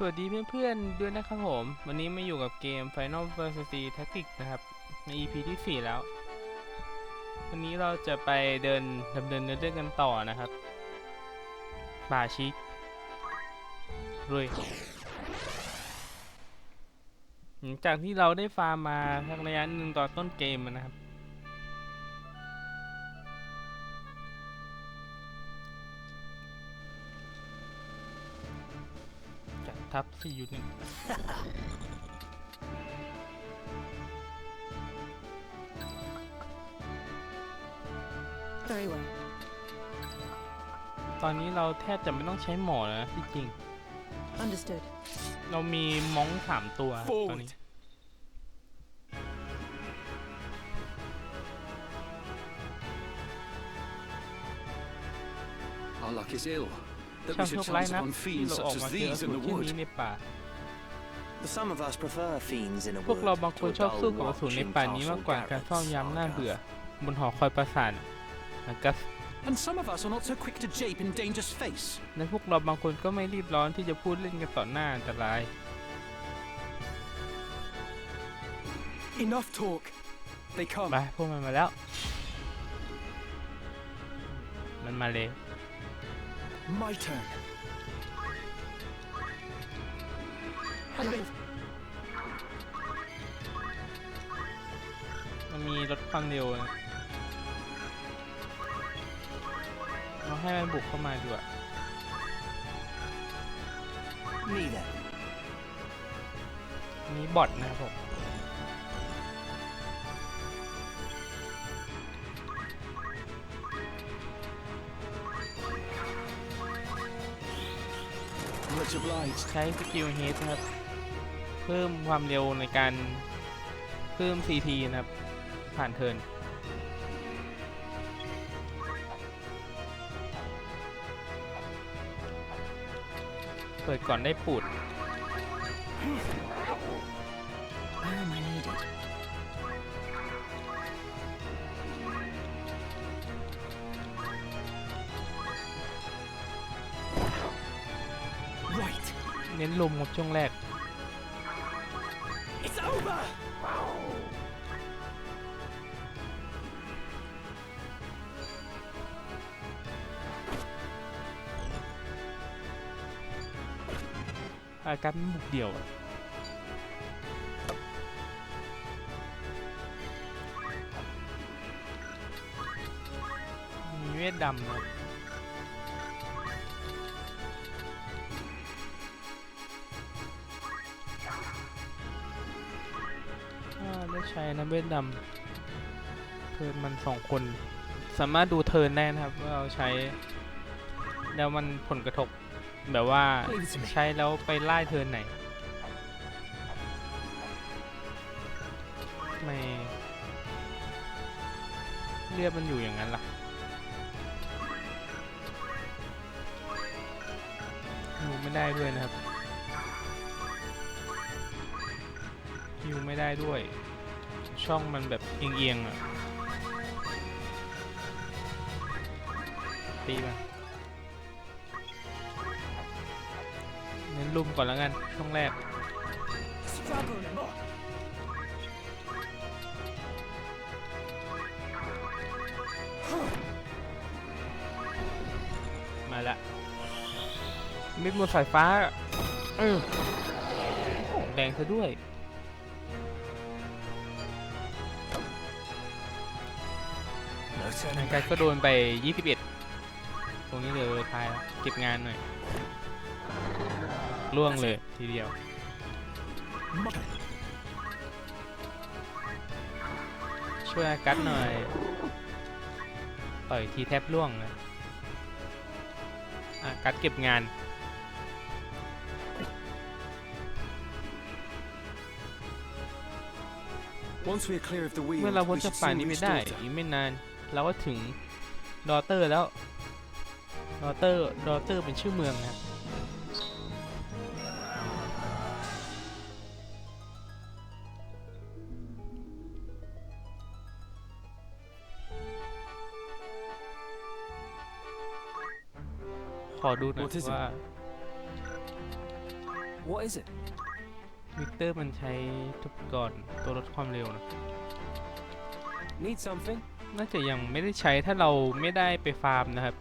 สวัสดีเพื่อนๆด้วยนะครับผม วันนี้มาอยู่กับเกม Final Fantasy Tactics นะครับ ใน EP ที่ 4 แล้ว วันนี้เราจะไปเดินดำเนินเรื่องกันต่อนะครับป่าชิกรุยหลังจากที่เราได้ฟาร์มมาสักระยะหนึ่งตอนต้นเกมนะครับ ทัพสี่ยูนิต Very well. ตอนนี้เราแทบจะไม่ต้องใช้หมอแล้วนะที่จริง Understood. เรามีม้องสามตัวตอนนี้ Our luck is ill. That ช่า we งโช should คร้าย chance นัก upon ที่ fiends เราออก such มา as เจอ these สู in ต the รที่นี้ wood. ในป่า Some of us prefer fiends in a พวก wood เราบางคน to a ชอบสู้ dull กับอสูรใน watch in ป่านี้มาก castle กว่าการ garrets, เฝ้ายามน่า Arga. เบื่อบนหอคอยปราสาทอากัส And some of us are not so quick to jape in danger's face. และพวกเราบางคนก็ไม่รีบร้อนที่จะพูดเล่นกันต่อหน้าอันตราย Enough talk. They come. ไปพวกมันมาแล้ว มันมาเลย My turn. มันมีรถความเร็วนะเราให้มันบุกเข้ามาดีกว่า Me then. อันนี้บอทนะครับผม ใช้สกิลเฮดนะครับ เพิ่มความเร็วในการเพิ่ม CT นะครับ ผ่านเทิร์นเปิดก่อนได้ปูด ช่วงแรก It's over. อาการมันบุกเดี่ยวอะมีเวทดำนะครับ ช้นะเวทดำเทิร์นมันสองคน สามารถดูเทินได้นะครับว่าเราใช้ แล้วมันผลกระทบแบบว่าใช้แล้วไปไล่เทินไหนไม่เลือดมันอยู่อย่างนั้นล่ะฮิวไม่ได้ด้วยนะครับฮิวไม่ได้ด้วย ช่องมันแบบเอียงๆอะ ตีมันเน้นลุมก่อนแล้วกัน ช่วงแรก มาละมิดมนสายฟ้าแดงซะด้วย No ทาง turning การ back. ก็โดนไป 21 ตรงนี้เลยทายแล้วเก็บงานหน่อย ล่วงเลยทีเดียว Mother. ช่วยอากัดหน่อย ต่อยทีแทบล่วงนะอากัดเก็บงาน Once we are clear of the เมื่อ weald, เราพ้น we จาก should ป่า soon นี้ไป reach ได้ Daughter. อีกไม่นาน เราก็ถึงดอเตอร์แล้วดอเตอร์ดอเตอร์เป็นชื่อเมืองนะครับขอดูหน่อย What is it? ว่า What is it? วิกเตอร์มันใช้ทุบก่อนตัวลดความเร็วนะ Need something? น่าจะยังไม่ได้ใช้ถ้าเราไม่ได้ไปฟาร์มนะครับ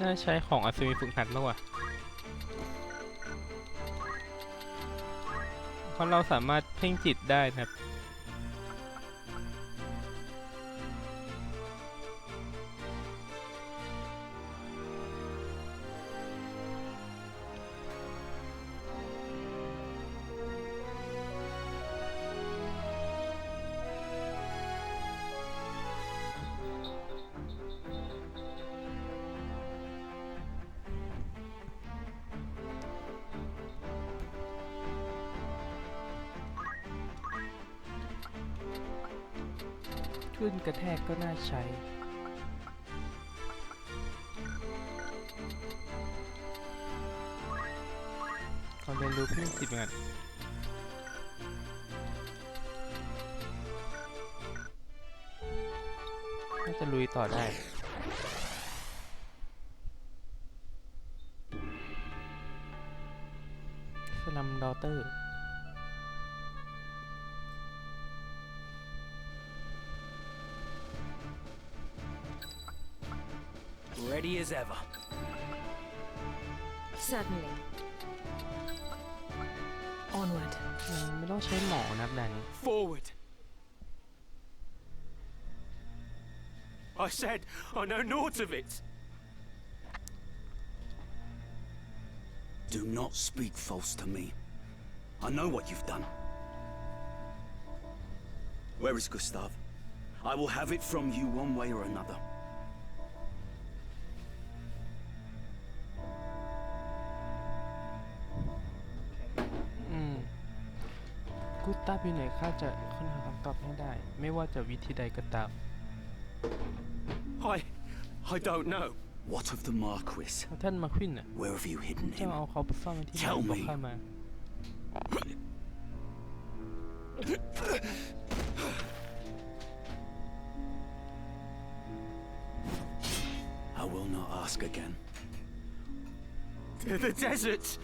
น่าใช้ของอัศวินฝึกหัดมากกว่าเพราะเราสามารถเพ่งจิตได้นะครับ ขึ้นกระแทกก็น่าใช้ขอเรียนรู้เพิ่มสิบงานน่าจะลุยต่อได้ Onward. ยังไม่ต้องใช้หมอนะครับด่านนี้ Forward. I said I know naught of it. Do not speak false to me. I know what you've done. Where is Gustav? I will have it from you one way or another. กูตาอยู่ไหนข้าจะค้นหาคำตอบให้ได้ ไม่ว่าจะวิธีใดก็ตาม I. I don't know. What of the Marquis? แล้วท่านมาควินน่ะ Where have you hidden เจ้า him? เอาเขาไปซ่อนไว้ที่ไหน Tell บอก me. ข้ามา I will not ask again. The, the desert.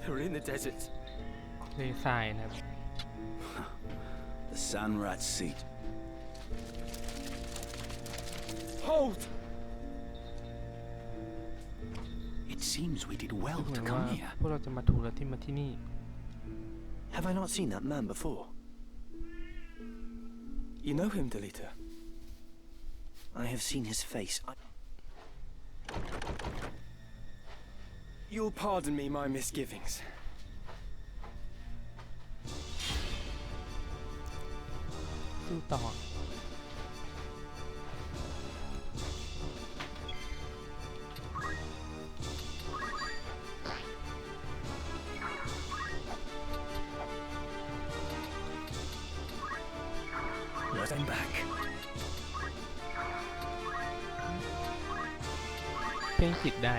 They're in the desert. เลทรายนะครับ The Sanrat seat. Hold. It seems we did well เหมื to อนว่า come here. พวกเราจะมาถูกแล้วที่มาที่นี่ Have I not seen that man before? You know him, Delita? I have seen his face. I... You'll pardon me my misgivings. ต่อ Let him back. เพ่งจิตได้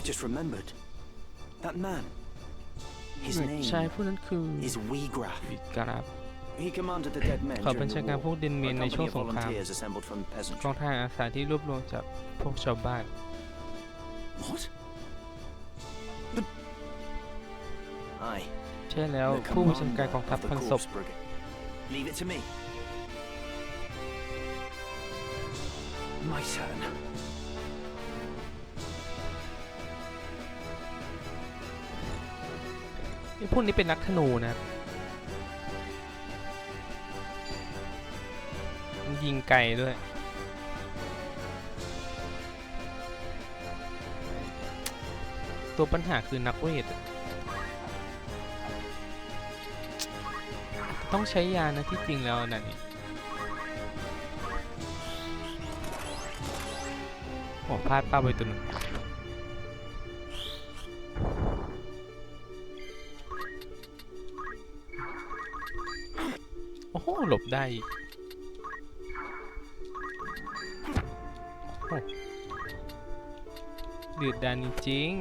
I've just remembered. That man. His ชาย name ผู้นั้นคือ is Weegraf. วิกราฟ He commanded the dead men เขาเป็น during ชา the การ war. พวกเดนเมียน A ในช่วง company ส of งคราม volunteers assembled from the กอง peasantry. ทหารอาสาที่รวบรวมจากพวกชาวบ้าน What? Aye. ใช่แล้ว the ผู้บัญชาการ commander กองทัพ of the พันศพ Corpse Brigade. Leave it to me. My turn. พวกนี้เป็นนักธนูนะยิงไกลด้วย ตัวปัญหาคือนักเวท ต้องใช้ยานะที่จริงแล้วนะนี่โอ้พลาดเป้าไปตัวหนึง อ้หลบได้เดือดดันจริง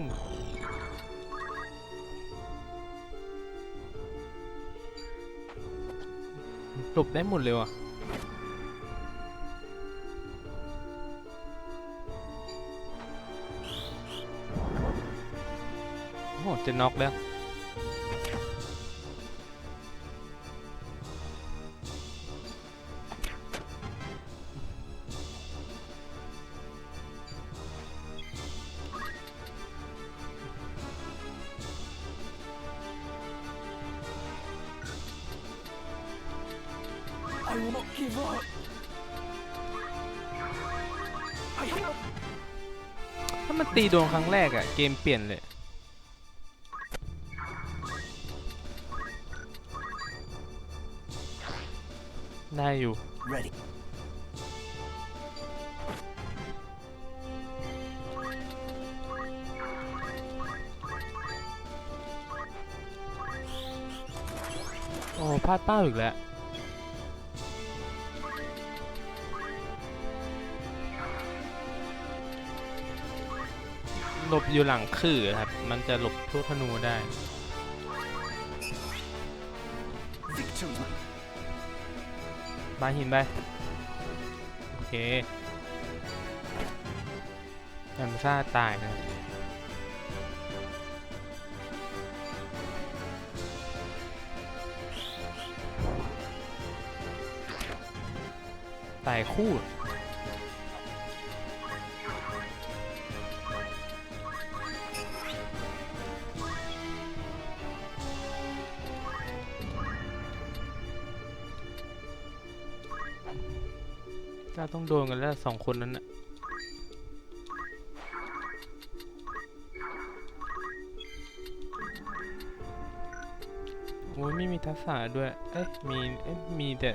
หลบได้หมดเลยว่ะโอ้จะน็อกแล้ว will not give up. I have ถ้ามันตีโดนครั้งแรกอะเกมเปลี่ยนเลย ได้อยู่ Ready. โอ้พลาดเป้าอีกแล้ว หลบอยู่หลังขื่อครับ มันจะหลบพวกธนูได้ victory. บาหินไป โอเคแอมซ่าตายนะตายคู่ เราต้องโดนกันแล้วสองคนนั้นน่ะโอ้ยไม่มีทักษะด้วย เอ๊ะมี เอ๊ะมีแต่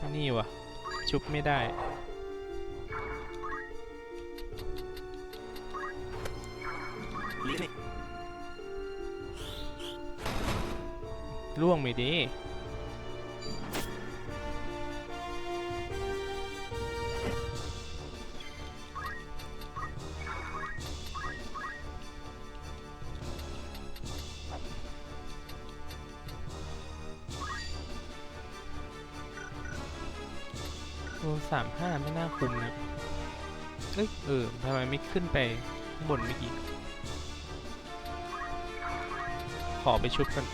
อันนี่วะชุบไม่ได้ Leave it. ล่วงไม่ดีามห้าไม่น่าคุมนะ เอ้ยเออทำไมไม่ขึ้นไปข้างบนเมื่อกี้ ขอไปชุบกัน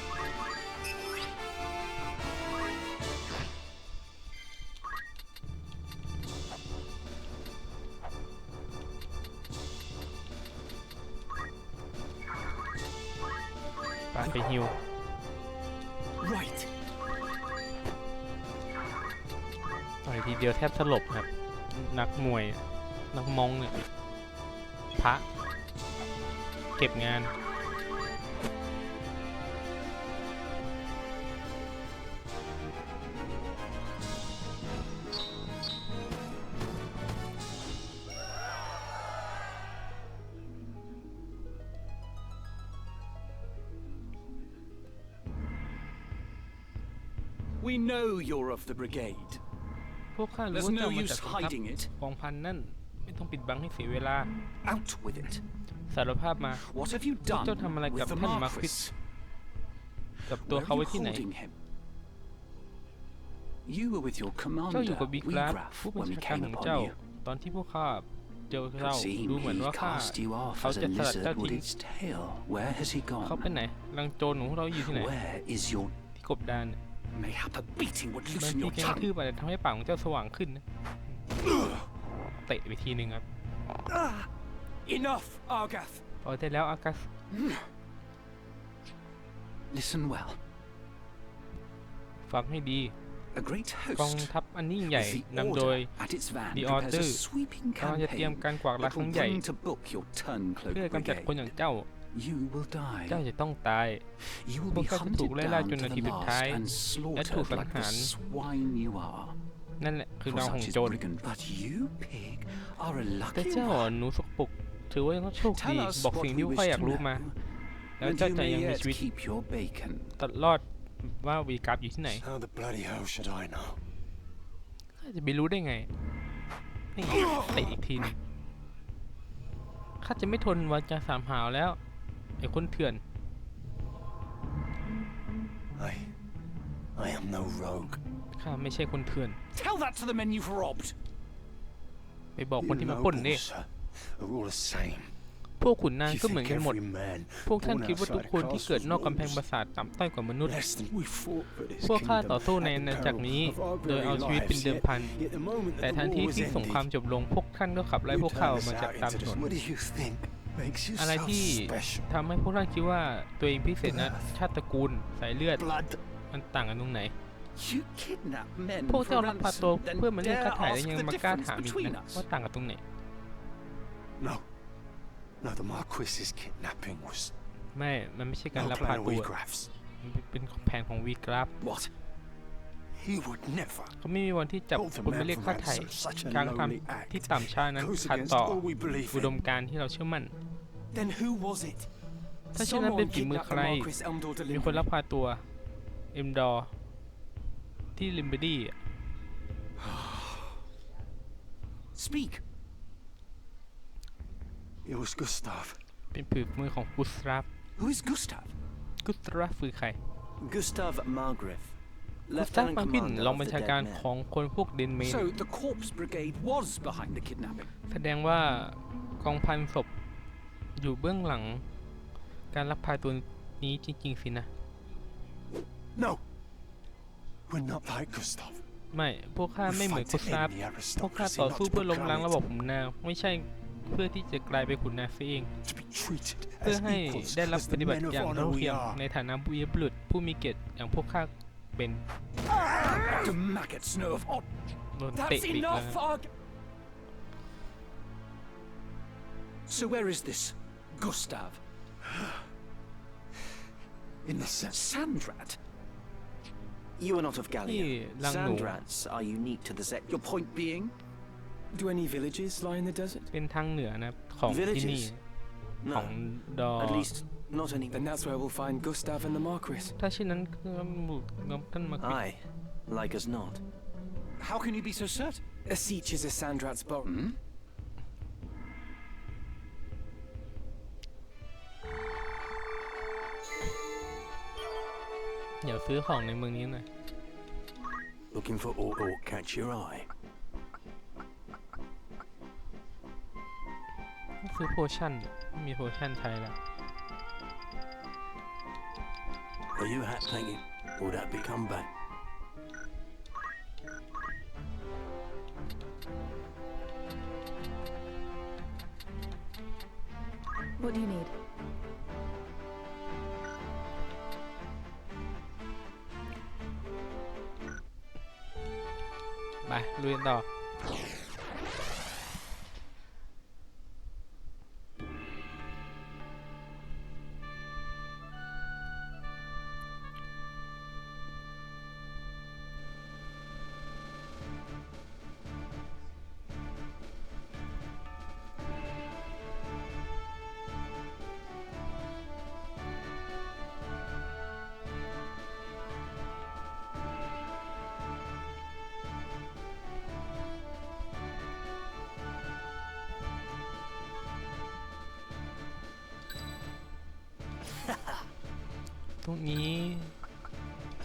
บสลบครับ นักมวย นักมองเนี่ยพระเก็บงาน We know you're of the brigade. พวกข้ารู้ There's ว่าเจ้า no มา use จากกองทัพ hiding it. กองพันนั่น ไม่ต้องปิดบังให้เสียเวลา Out with it. สารภาพมา What have you done เจ้าทำอะไรกับ with the ท่านมาร์ควิส Marquis? กับตัว Where เขา are ไว้ you ที่ไหน holding him? You were with your เจ้าอ commander, ยู่กับบิ๊กราฟ Weegraf, ผู้บัญ when we ชาการ came ของ upon เจ้า you. ตอนที่พวกข้าเจอ Could เจ้า seem ดูเหมือน he ว่าข้า cast you off เขา as จะ a สลัดเจ้า lizard would ทิ้ง its tail. Where has he เขาไป gone? ไหนรังโจรของพวกเราอยู่ที่ไหน Where is your ที่กบดานเนี่ย mayhap a beating would บาง loosen ที your แกง tongue? ทืบอาจจะทำให้ปากของเจ้าสว่างขึ้นนะเตะไปทีนึงครับ Ah, enough, Argath. พอได้แล้วอากัส Listen well. ฟังให้ดี A great กอง host ทัพอันยิ่งใหญ่ with the นำโดย order at its van The prepares Order a sweeping กำลังจะเตรียม campaign การกวาดล้าง that ครั้ will งใหญ่ bring to book your turncloak เพื่อกำจัดคนอย่าง brigade. เจ้า You will die. เจ้าจะต้องตาย You will พว be กเจ้าจะถูก hunted ไล่ล่า down จ to นนาที the สุดท้าย last and และถูก slaughtered สัง like หาร the swine you are. นั่นแหละคือ For เงาของ such is โจร brigand, but you, pig, are a แต่ lucky เจ้า one. หนูสกปรกถือว่ายังโชคดี Tell us บอก what สิ่ง we ที่ wish ข้าอยา to กรู้ know, มา แล้ว and เจ้า you จะ may ยังมี yet ชีวิต keep your bacon. ตลอดว่าวีกราฟอยู่ที่ไหน How the bloody hell should I know? ข้าจะไปรู้ได้ไงนี่เตะอีกทีหนึงข้าจะไม่ทนวาจาสามหาวแล้ว ไอ้คนเถื่อน I. I am no rogue. ข้าไม่ใช่คนเถื่อน Tell that to the men you've robbed. ไปบอกคน You ที่มาปล้นนี่ nobles, sir, are all the same. พวกขุนนาง You ก็เหมือน think กันหมด every man พวกท่าน born คิดว่าทุก outside คน a ที่เกิด castle นอกกำแพง knows ปราสาทต่ำต้อยกว่ามนุษย์ less than we fought for this พวกข้า kingdom ต่อสู้ใน at อา the ณาจักร peril นี้ of our โดย very เอาชีวิตเป็น lives, เดิม yet- พัน yet the moment แต่ that ทัน the ที war was ที่สงคราม ended, จบลงพวกท่านก็ขับไล่ you พวกข้าออก turned มา us จาก out ตาม into ถน this. น What do you think makes you อะไร so ที่ special? ทำให้พวกท่านคิดว่าตัวเองพิเศษนะ ชาติตระกูลสายเลือด Blood. มันต่างกันตรงไหน You kidnap men พวก for เจ้าลักพาตัว ransom, then เพื่อมาเรียก dare ค่าถ่ายแล้ว ask ยัง the มากล้า difference ถามอีก between นะ us. ว่าต่างกันตรงไหน No. No, the Marquis's kidnapping was ไม่ มันไม่ใช่การ no ลัก plan พา of ตัว Wheatgraff's. มันเป็นแผนของวีกราฟ เขาไม่มีวันที่จับ Hold the คนมา man เรียก for ค่าไถ่ ransom. Such a การท lowly ำ act ที่ต่ำช้านั้น goes ขัด against ต่อ all we believe อุด in. มการณ์ที่เราเชื่อมั่น Then who was it? ถ้าเช่นนั้นเป็น Someone ฝีมือ kidnapped ใคร the Marquis Elmdor มีคนลัก deliberately. พาตัวเอ็มดอร์ที่ลิมเบอรี่ Speak. It was Gustav. เป็นผืมือของกุสราฟ Who is Gustav? กุสราฟคือใคร Gustav Margrave, กุสตาฟ Lieutenant มาวิน Commander รอง of บัญ the ชา Dead การ Men. ของคนพวกเดนเมน So the Corpse Brigade was behind the kidnapping. แสดงว่ากองพันศพอยู่เบื้องหลัง การลักพาตัวนี้จริง ๆ สินะ No. We're not like Gustav. ไม่ พวกข้า We ไม่เหมือน fight กุ to สราฟ end the พวกข้า aristocracy, ต่อ not สู้ to เพื่อล้มล้าง proclaim ระบบ it, ขุนนางไม่ใช่เพื่อที่จะกลายเป็นขุนนางเสียเอง to be treated เพื่อ as ให้ equals, ได้รับ as ป the ฏิบัติ men of อย่าง honor เท่า we เทียม are. ในฐานะบุยบุรุษผู้มีเกียรติอย่างพวกข้า เป็น The maggots know of odd. โดนเตะ That's ไปอีกแล้ว enough, Arg. So where is this Gustav? In the sense. Sandrat? You are not of Gallia. Hey, lang no. Sandrats are unique to the Zek. Your point being? Do any villages lie in the desert? เป็นทางเหนือนะครับของที่นี่ Villages? ของ No. ดอ At least, not any. Then that's where we'll find Gustav and the Marquis. ถ้าเช่นนั้นก็ท่านมาคุย Aye, like as not. How can you be so certain? A siege is a Sandrat's boat. Hmm? เดี๋ยวซื้อของในเมืองนี้หน่อย Looking for aught aught catch your eye. ซื้อโพชั่นไม่มีโพชั่นใช้แล้ว Are you hat thinking? Would that be come back? What do you need? Bye, Luyen Dog.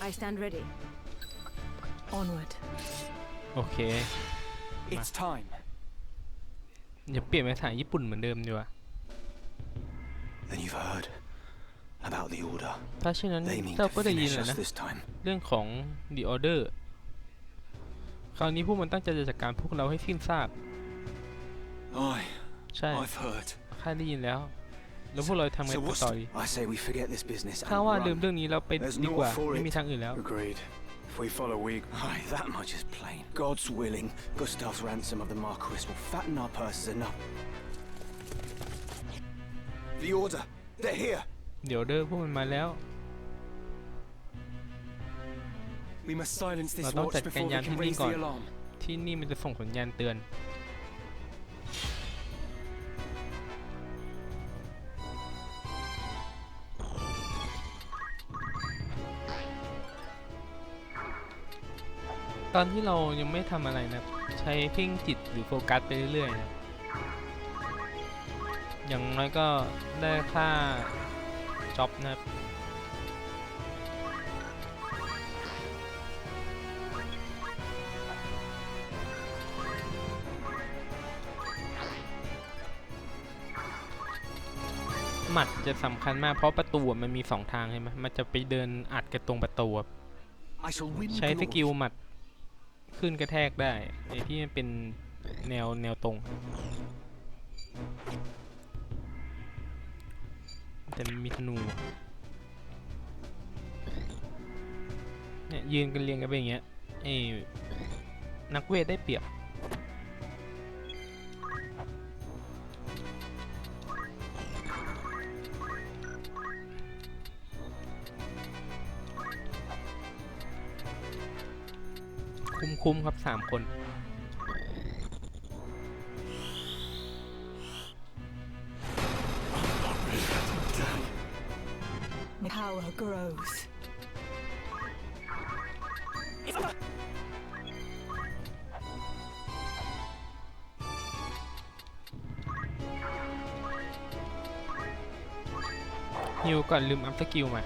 I stand ready. Onward. โอเค It's time. อย่าเปลี่ยนเป็นภาษาญี่ปุ่นเหมือนเดิมดีกว่า Then you've heard about the order. ถ้าเช่นนั้น They mean เจ้า to ก็ได้ยิน finish แล้ว us นะ this time. เรื่องของ The Order คราวนี้พวกมันตั้งใจจะจัดการพวกเราให้สิ้นซาก Aye, ใช่ I've heard. ข้าได้ยินแล้ว แล้วพวกเราทำไง So ต่ what's อดี I say we forget this business ข้า and ว่าลืม run. เรื่องนี้แล้วไป There's ดีกว่า naught for ไม่ it. มีทางอื่นแล้ว Agreed. If we follow Weeg, Aye, that much is plain. God's willing, Gustav's ransom of the Marquis will fatten our purses enough. The order! They're here! เดี๋ยวเด้อพวกมันมาแล้ว we must silence this Mà tao watch chặt before cái they nhàn can thiên đi raise the còn. alarm. ที่นี่มันจะส่งสัญญาณเตือน ตอนที่เรายังไม่ทำอะไรนะใช้เพ่งจิตหรือโฟกัสไปเรื่อยๆนะอย่างน้อยก็ได้ค่าจ็อบนะครับหมัดจะสำคัญมากเพราะประตูอะมันมีสองทางใช่ไหมมันจะไปเดินอัดกันตรงประตูอะ I shall win ใช้สกิล glory. หมัด ขึ้นกระแทกได้ไอ้ที่มันเป็นแนวแนวตรงแต่มีธนูเนี่ยยืนกันเรียงกันไปอย่างเงี้ยไอ้นักเวทได้เปรียบ คุ้มคุ้มๆครับสามคน Power grows. ฮิวก่อนลืมอัพสกิลมา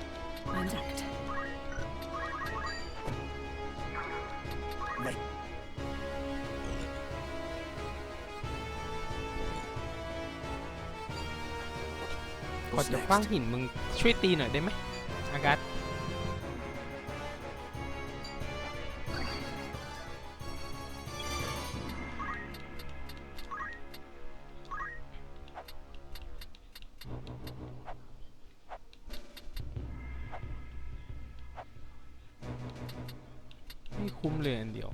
ว้างหินมึงช่วยตีหน่อยได้ไหมอากัสไม่คุ้มเลยอันเดียว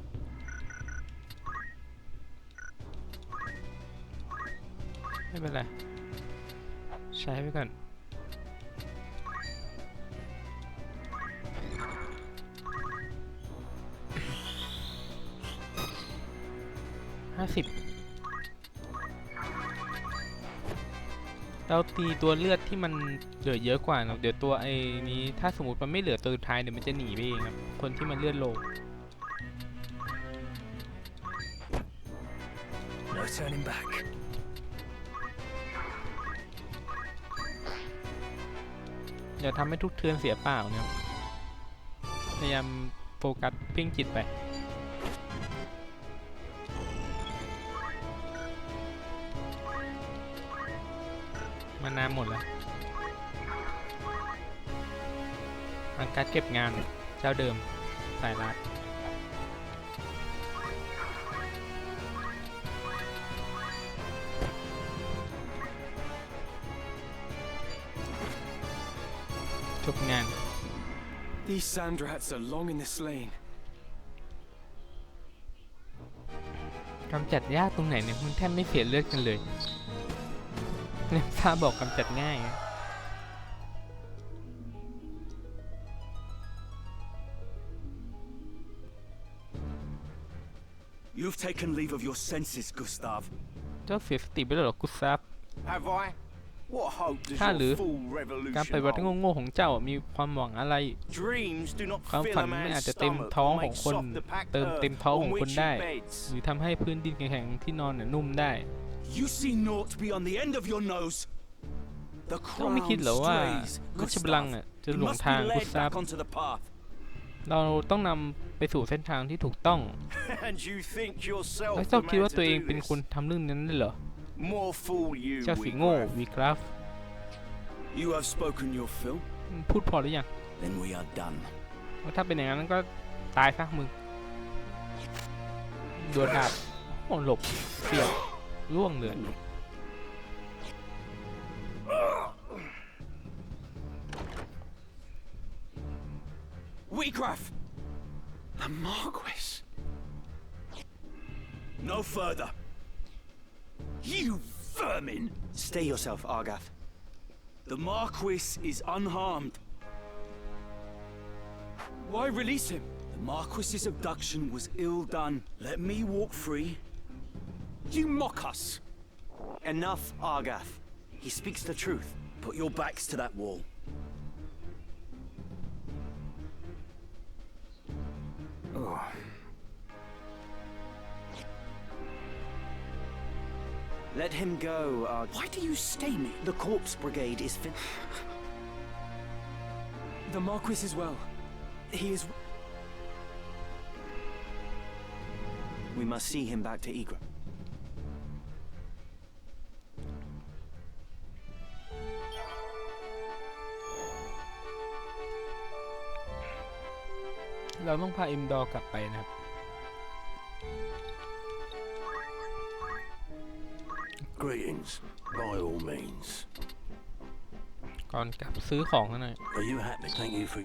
ไม่เป็นไรใช้ไปก่อน เราตีตัวเลือดที่มันเหลือเยอะกว่าเนอะเดี๋ยวตัวไอ้นี้ถ้าสมมติมันไม่เหลือตัวสุดท้ายเดี๋ยวมันจะหนีไปเองครับ คนที่มันเลือดโล No turning back. อย่าทำให้ทุกเทือนเสียเปล่านะครับพยายามโฟกัสเพ่งจิตไป มานานหมดแล้วอาการเก็บงานเจ้าเดิมสายลัดจบงาน These sand rats are long in this lane. กำจัดยากตรงไหนเนี่ยมึงแทบไม่เสียเลือดกันเลย เนี่ยถ้าบอกกำจัดง่ายอะ You've taken leave of your senses, Gustav. เจ้าเสียสติไปแล้วเหรอกุซับ Have I? What hope does Tha your lử. full การ revolution ปฏิบัติ hold? โง่ๆของเจ้ามีความหวังอะไร Dreams do not ความ fill ฝัน a ไม่อาจ man's จะเต็ม stomach ท้อง or ของ make คน soft the packed เติม earth เต็มท้อง on ของคน which ได้ he beds. หรือทำให้พื้นดินแข็งๆที่นอนน่ะนุ่มได้ You see naught beyond the end of your nose. The เจ้าไม่ crown คิดเหรอว่า strays, ราชบัลลังก์ Gustav. อะจะ It หลง must ทาง be กุ led ซับ back onto the path. เราต้องนำไปสู่เส้นทางที่ถูกต้อง And you think yourself แล้ว the เจ้าคิด man ว่าตัว to เอง do เป็นคน this? ทำเรื่องนั้นเลยเหรอ More fool you, เจ้าสีโง่ Wiglaf. วีกราฟ You have spoken your fill. พูดพอหรือยัง Then we are done. ว่าถ้าเป็นอย่างนั้นก็ตายซะมึงดวลดาบโอ้หลบเสี่ยว ล่วงเลย Wheatgraff! The Marquis. No further. You vermin! Stay yourself, Argath. The Marquis is unharmed. Why release him? The Marquis's abduction was ill done. Let me walk free. you mock us. Enough, Argath. He speaks the truth. Put your backs to that wall. Oh. Let him go, Arg. Why do you stay me? The Corpse Brigade is fin- The Marquis is well. He is. We must see him back to Egra. เราต้องพาอิมดอร์กลับไปนะครับ Greetings, by all means. ก่อนกลับซื้อของกันหน่อย Are you happy? Thank you for.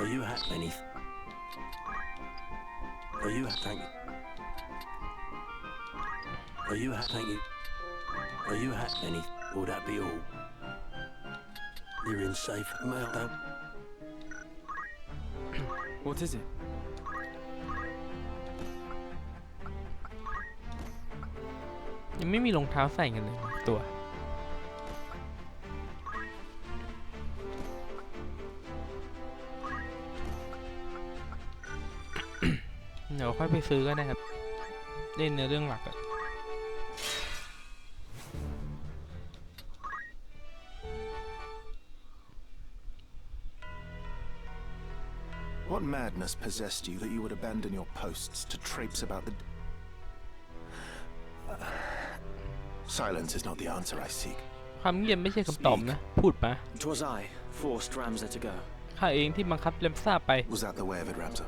Are you happy? Any? Are you happy? Thank you. Are you happy? Thank you. Are you happy? Any? Will that be all? You're in safe mail, don't. What is it? ยังไม่มีรองเท้าใส่กันเลยตัว เดี๋ยวค่อยไปซื้อก็ได้ครับ เล่นในเรื่องหลักอะ What madness possessed you that you would abandon your posts to traipse about the. Uh, silence is not the answer I seek. ความเงียบไม่ใช่คำตอบนะ พูดมา 'Twas I forced Ramsar to go. ข้าเองที่บังคับแลมซ่าไป Was that the way of it, Ramsar?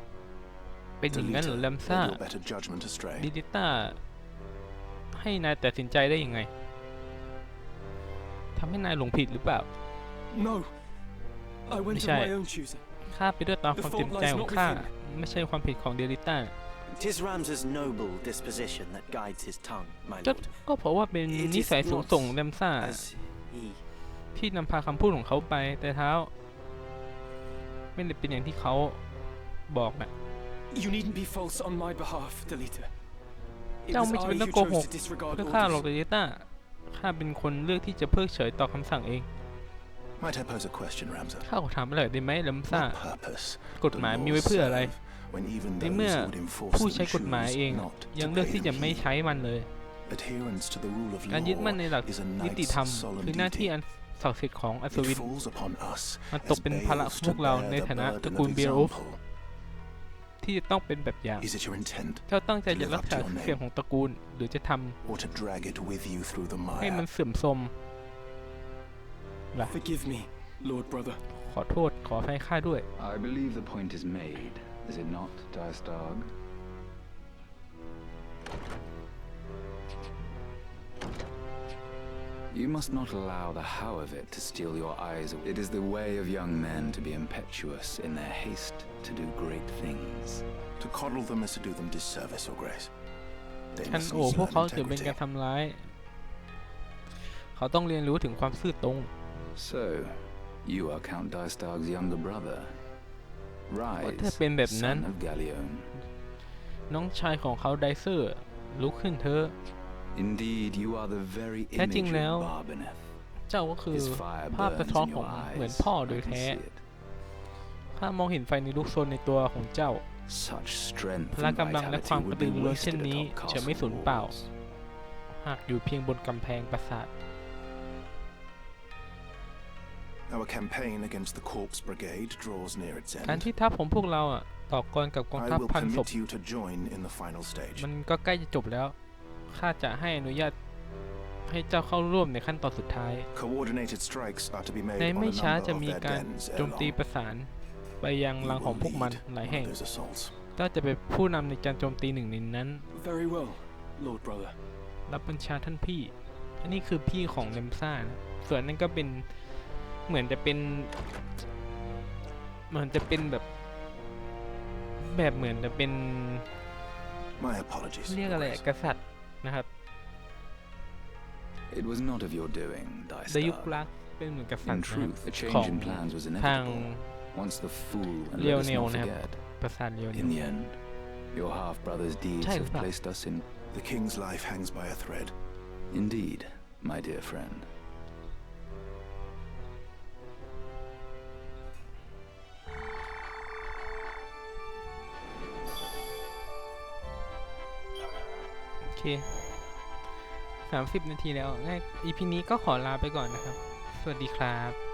เป็นอย่างนั้นเหรอแลม led ซ่า your better judgment astray. ดิดิต้า ให้นายตัดสินใจได้ยังไงทำให้นายหลงผิดหรือเปล่า No. I went of Michelle. my own choosing. ข้าไปด้วยตามความเต็มใจของข้าไม่ใช่ความผิดของเดลิต้า 'Tis Ramsar's noble disposition that guides his tongue, my ก็ lord. ก็เพราะว่าเป็นนิสัยสูงส่งแลมซ่า As he ที่นำพาคำพูดของเขาไปแต่เท้า ไม่ได้เป็นอย่างที่เขาบอกนะ You needn't be false on my behalf, Delita. It เจ้า was ไม่จำ I เป็นต้อง who โกห chose ก to disregard เพื่อข้าหรอก orders. เดลิต้าข้าเป็นคนเลือกที่จะเพิกเฉยต่อคำสั่งเอง Might I pose a question, Ramsar? ข้าขอถามอะไรได้ไหมแลมซ่า What purpose กฎหมายมีไว้เพื่ออะไร when even ใน those เมื่อ who would enforce ผู้ them ใช้กฎหมาย choose เอง not to ยังเลือก pay ที่จะ them ไม่ heed? ใช้มันเลย Adherence to the rule of การยึดมั่น law ในหลัก is a นิติ knight's ธรรม solemn คือหน้าที่ duty. อันศักดิ์สิทธิ์ของอัศวิ It น falls upon us มัน as ตกเป็นภาระของ babes พ to วกเรา bear ใน the ฐานะต burden ระกูล of เบียรูฟ example. ที่จะต้องเป็นแบบอย่าง Is it your intent เจ้าตั้งใจจะรักษาชื่อเสียงของตระกูล หรือจะท or to drag it with you through the ำให้มัน mire? เสื่อมโทรม ล่ะ Forgive me, Lord Brother. ขอโทษขออภัยข้าด้วย I believe the point is made, is it not, Dyerstarg? You must not allow the how of it to steal your eyes. It is the way of young men to be impetuous in their haste to do great things. To coddle them is to do them disservice, Your Grace. They ท่าน must โอ้ needs พวก learn เขาถือเป็น integrity. การทำร้าย เขาต้องเรียนรู้ถึงความซื่อตรง So, you are Count Dyerstarg's younger brother. ถ้า Rise, เป็นแบบนั้น son of Galleon. น้องชายของเขาไดเซอร์ลุกขึ้นเถอะ Indeed, you are the very แท้จริง image แล้ว of Barbeneth. เจ้าก็คือ His fire ภาพสะ burns ท้อน in ของ your เหมือน eyes. พ่อโด I ย can แท้ see it. ข้ามองเห็นไฟในลูกโซนในตัวของเจ้า Such strength พละ and กำลังและ vitality ความก would ระตื be อรือร้น wasted เช่นนี้ atop จะไม่ castle สูญเปล่า walls. หากอยู่เพียงบนกำแพงปราสาท Our campaign against the Corpse Brigade draws near its การ end. ที่ทัพของพวกเราอะต่อกรกับกอง I ทัพ will พันศพ permit you to join in the final stage. มันก็ใกล้จะจบแล้วข้าจะให้อนุญาตให้เจ้าเข้าร่วมในขั้นตอนสุดท้าย Coordinated strikes are to be made ใน on ไม่ a ช้า number จะ of มี their การ dens โจ ere มตี long. ประสาน ไปยัง You รังของ will พวกมัน lead หลาย one แห่ง of those assaults. เจ้าจะเป็นผู้นำในการโจมตีหนึ่งในนั้น Very well, Lord Brother. รับบัญชาท่านพี่ อันนี้คือพี่ของเลมซ่านะส่วนนั้นก็เป็น เหมือนจะเป็น เหมือนจะเป็นแบบ แบบเหมือนจะเป็น My apologies. เรียก Your อะไร Grace. อะกษัตริย์นะครับ It was not of your doing, ดยุค Dyerstarg. รักเป็นเหมือนกษัต In ริย์นะครับ truth, a ข change อง in plans was ทาง inevitable. Once the fool, and let us Leonel not นะครับ forget, ปราสาทเลียว in the end, your half-brother's deeds ใช่ห have รือเปล่า placed us in... The king's life hangs by a thread. Indeed, my dear friend. คสามสิบนาทีแล้วงั้น EP นี้ก็ขอลาไปก่อนนะครับ สวัสดีครับ